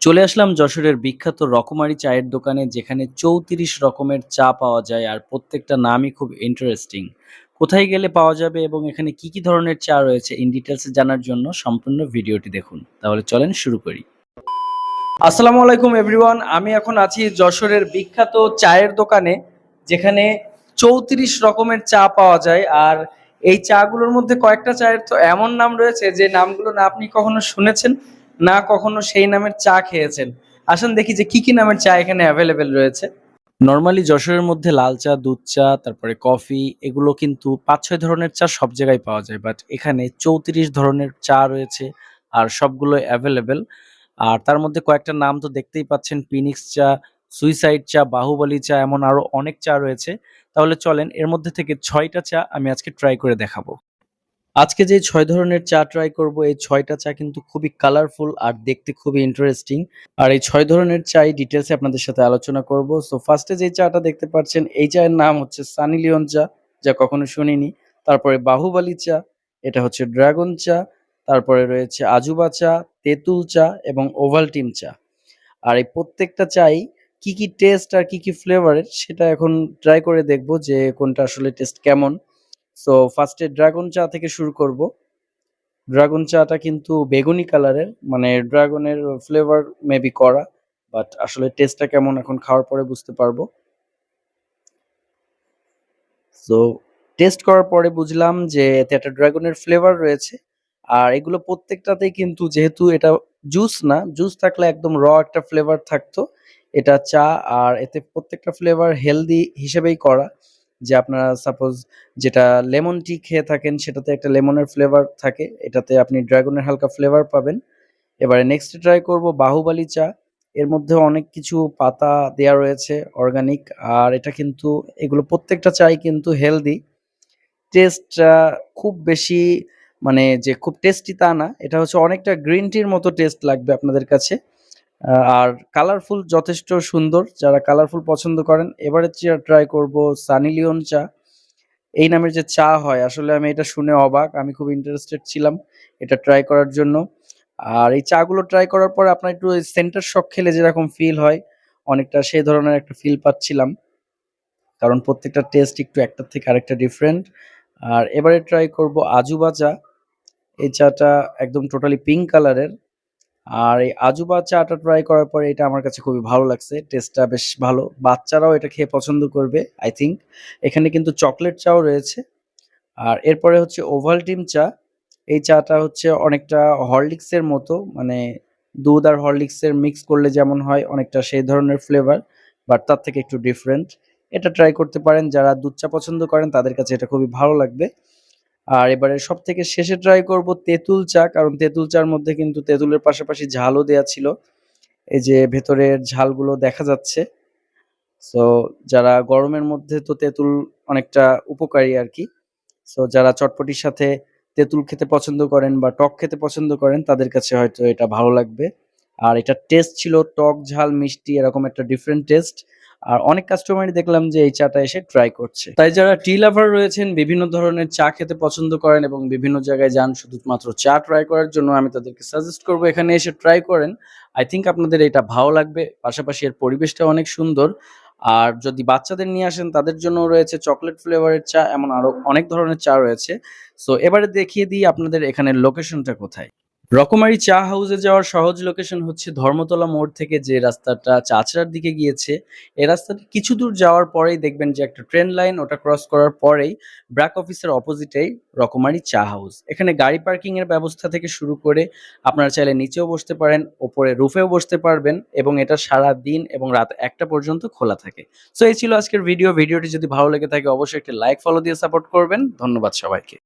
চলে আসলাম যশোরের বিখ্যাত রকমারি চায়ের দোকানে, যেখানে চৌত্রিশ রকমের চা পাওয়া যায় আর প্রত্যেকটা নামই খুব ইন্টারেস্টিং কোথায় গেলে পাওয়া যাবে এবং এখানে কি কি ধরনের চা রয়েছে ইন ডিটেলসে জানার জন্য সম্পূর্ণ ভিডিওটি দেখুন। তাহলে চলেন শুরু করি। আসসালামু আলাইকুম এভরিওয়ান আমি এখন আছি যশোরের বিখ্যাত চায়ের দোকানে, যেখানে চৌত্রিশ রকমের চা পাওয়া যায় আর এই চাগুলোর মধ্যে কয়েকটা চায়ের তো এমন নাম রয়েছে যে নামগুলো না আপনি কখনো শুনেছেন। না কখনো সেই নামের চা খেয়েছেন। আসুন দেখি যে কি কি নামের চা এখানে অ্যাভেলেবেল রয়েছে। নর্মালি যশোরের মধ্যে লাল চা, দুধ চা, তারপরে কফি, এগুলো কিন্তু পাঁচ ছয় ধরনের চা সব জায়গায় পাওয়া যায় বাট এখানে চৌত্রিশ ধরনের চা রয়েছে আর সবগুলো অ্যাভেলেবেল আর তার মধ্যে কয়েকটা নাম তো দেখতেই পাচ্ছেন পিনিক্স চা সুইসাইড চা বাহুবলি চা, এমন আরও অনেক চা রয়েছে। তাহলে চলেন, এর মধ্যে থেকে ছয়টা চা আমি আজকে ট্রাই করে দেখাবো। আজকে যে ছয় ধরনের চা ট্রাই করব, এই ছয়টা চা কিন্তু খুবই কালারফুল আর দেখতে খুবই ইন্টারেস্টিং আর এই ছয় ধরনের চাই ডিটেলসে আপনাদের সাথে আলোচনা করব। সো ফার্স্টে যে চাটা দেখতে পাচ্ছেন, এই চায়ের নাম হচ্ছে সানি লিওন চা, যা কখনো শুনিনি। তারপরে বাহুবলী চা, এটা হচ্ছে ড্রাগন চা, তারপরে রয়েছে আজুবা চা তেঁতুল চা এবং ওভালটিন চা। আর এই প্রত্যেকটা চাই কি কি টেস্ট আর কি কি ফ্লেভারের সেটা এখন ট্রাই করে দেখব যে কোনটা আসলে টেস্ট কেমন। সো ফার্স্টে ড্রাগন চা থেকে শুরু করব। ড্রাগন চাটা কিন্তু বেগুনি কালারের মানে ড্রাগনের ফ্লেভার মেবি করা বাট আসলে টেস্টটা কেমন এখন খাওয়ার পরে বুঝতে পারব। সো টেস্ট করার পরে বুঝলাম যে এতে একটা ড্রাগনের ফ্লেভার রয়েছে, আর এগুলো প্রত্যেকটাতেই কিন্তু যেহেতু এটা জুস না জুস থাকলে একদম র একটা ফ্লেভার থাকতো। এটা চা আর এতে প্রত্যেকটা ফ্লেভার হেলদি হিসেবেই করা। যে আপনারা সাপোজ যেটা লেমন টি খেয়ে থাকেন, সেটাতে একটা লেমনের ফ্লেভার থাকে। এটাতে আপনি ড্রাগনের হালকা ফ্লেভার পাবেন। এবারে নেক্সট ট্রাই করব বাহুবালি চা। এর মধ্যে অনেক কিছু পাতা দেয়া রয়েছে অর্গানিক আর এটা কিন্তু, এগুলো প্রত্যেকটা চাই কিন্তু হেলদি টেস্টটা খুব বেশি মানে যে খুব টেস্টি তা না, এটা হচ্ছে অনেকটা গ্রিন টির মতো টেস্ট লাগবে আপনাদের কাছে। আর কালারফুল যথেষ্ট সুন্দর, যারা কালারফুল পছন্দ করেন, এবারে ট্রাই করব সানি লিওন চা। এই নামের যে চা হয়, আসলে আমি এটা শুনে অবাক, আমি খুব ইন্টারেস্টেড ছিলাম এটা ট্রাই করার জন্য। আর এই চাগুলো ট্রাই করার পর আপনার একটু সেন্টার শক খেলে যেরকম ফিল হয়, অনেকটা সেই ধরনের একটা ফিল পাচ্ছিলাম। কারণ প্রত্যেকটা টেস্ট একটু একটার থেকে আরেকটা ডিফারেন্ট আর এবারে ট্রাই করব আজুবা চা এই চাটা একদম টোটালি পিঙ্ক কালারের আর এই আজুবা চাটা ট্রাই করার পরে এটা আমার কাছে খুবই ভালো লাগছে টেস্টটা বেশ ভালো। বাচ্চারাও এটা খেয়ে পছন্দ করবে আই থিঙ্ক এখানে কিন্তু চকলেট চাও রয়েছে। আর এরপরে হচ্ছে ওভালটিন চা। এই চাটা হচ্ছে অনেকটা হরলিক্সের মতো মানে দুধ আর হরলিক্সের মিক্স করলে যেমন হয়, অনেকটা সেই ধরনের ফ্লেভার বাট তার থেকে একটু ডিফারেন্ট এটা ট্রাই করতে পারেন, যারা দুধ চা পছন্দ করেন, তাদের কাছে এটা খুবই ভালো লাগবে। আর এবারে সব থেকে শেষে ট্রাই করব তেঁতুল চা, কারণ তেঁতুল চার মধ্যে কিন্তু তেঁতুলের পাশাপাশি ঝালও দেয়া ছিল। এই যে ভেতরের ঝালগুলো দেখা যাচ্ছে। সো যারা গরমের মধ্যে তো তেঁতুল অনেকটা উপকারী আর কি। সো যারা চটপটির সাথে তেঁতুল খেতে পছন্দ করেন বা টক খেতে পছন্দ করেন, তাদের কাছে হয়তো এটা ভালো লাগবে। আর এটা টেস্ট ছিল টক, ঝাল, মিষ্টি, এরকম একটা ডিফারেন্ট টেস্ট আর অনেক কাস্টমারই দেখলাম যে এই চাটা এসে ট্রাই করছে। তাই যারা টি লাভার রয়েছেন, বিভিন্ন ধরনের চা খেতে পছন্দ করেন এবং বিভিন্ন জায়গায় যান শুধুমাত্র চা ট্রাই করার জন্য, আমি তাদেরকে সাজেস্ট করব এখানে এসে ট্রাই করেন। আই থিঙ্ক আপনাদের এটা ভালো লাগবে। পাশাপাশি এর পরিবেশটা অনেক সুন্দর। আর যদি বাচ্চাদের নিয়ে আসেন, তাদের জন্য রয়েছে চকলেট ফ্লেভারের চা, এমন আরও অনেক ধরনের চা রয়েছে। সো এবারে দেখিয়ে দিই আপনাদের এখানের লোকেশনটা কোথায়। রকমারি চা হাউসে যাওয়ার সহজ লোকেশন হচ্ছে ধর্মতলা মোড় থেকে যে রাস্তাটা চাচড়ার দিকে গিয়েছে এ রাস্তাটা কিছু দূর যাওয়ার পরেই দেখবেন যে একটা ট্রেন লাইন ওটা ক্রস করার পরেই ব্র্যাক অফিসের অপোজিটেই রকমারি চা হাউস। এখানে গাড়ি পার্কিং এর ব্যবস্থা থেকে শুরু করে আপনারা চাইলে নিচেও বসতে পারেন, ওপরে রুফেও বসতে পারবেন এবং এটা সারা দিন এবং রাত একটা পর্যন্ত খোলা থাকে। সো এই ছিল আজকের ভিডিও ভিডিওটি যদি ভালো লেগে থাকে, অবশ্যই একটি লাইক ফলো দিয়ে সাপোর্ট করবেন। ধন্যবাদ সবাইকে।